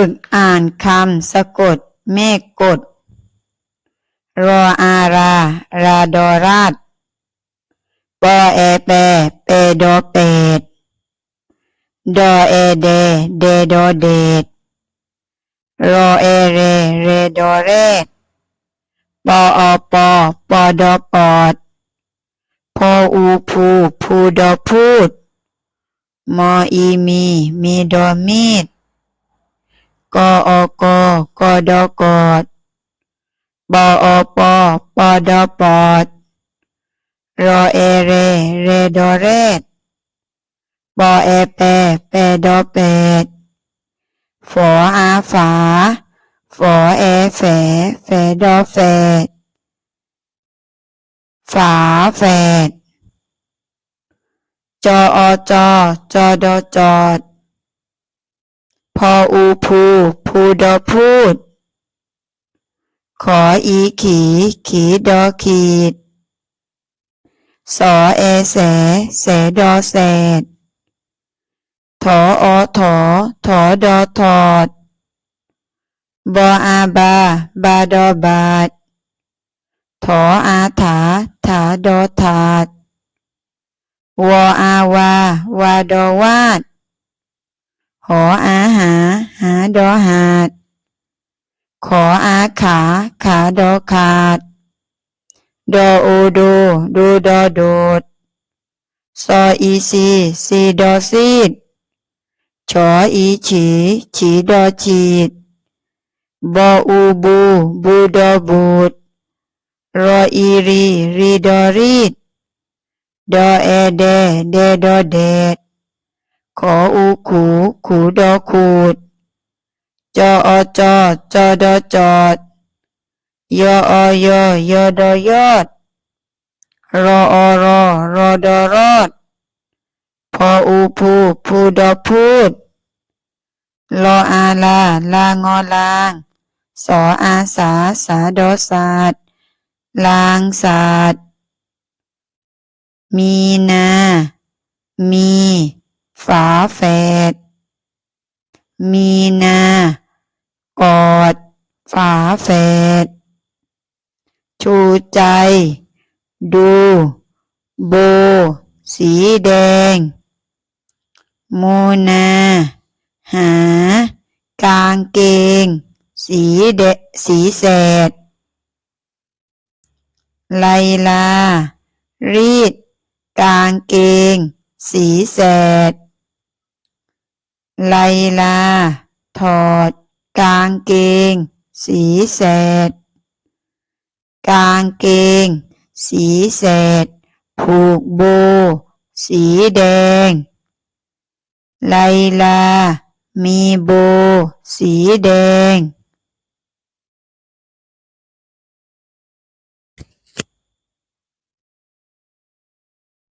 ฝึกอ่านคำสะกด เมฆกด รออารา ราดอราดปอแอแปเปดอเปดดอเอเด เดดอเดดรอเอเร เรดอเรดปออปอปอดอปอดพออูพูพูดอพูด มออีมี มีดอมีด กออกกอดอกอดปออปอปอดอปอดรอเอเรเรดอเรดปอเอแปแปดอเปดฝออาฝาฝอเอแฝแฝดอแฝดฝาแฝดจออจอจอดอจอด พออูพูพูดอพูด ขออีขี ขีดอขีด สอเอแส แสดอแสดถออถอถอดอถอด บออาบา บาดอบาดถออาถา ถาดอถาดวออาวา วาดอวาด หออาหา หาดอหาด ขออาขา ขาดอขาด ดอโอโด ดูดอโดด ซออีซีซีดอซีด ชออีฉี ฉีดอฉีด บออูบู บูดอบูด รออีรี รีดอรีด ดอเอเด เดดอเดด ขออูขูขูดอขูด จออจอจอดอจอด ยออยอยอดอยอด รออรอรอดอรอด พออูพูพูดอพูดรออาลาลางอลาง สออาสาสาดอศาสตร์ลางศาสตร์มีนา มี ฝาแฝด มีนา กอด ฝาแฝด ชูใจ ดู โบ สีแดง โมนา หา กางเกง สีเดสีแสด ไลลา รีด กางเกง สีแสด ไลลา ถอด กางเกง สีแสด กางเกง สีแสด ผูกโบ สีแดง ไลลา มีโบ สีแดง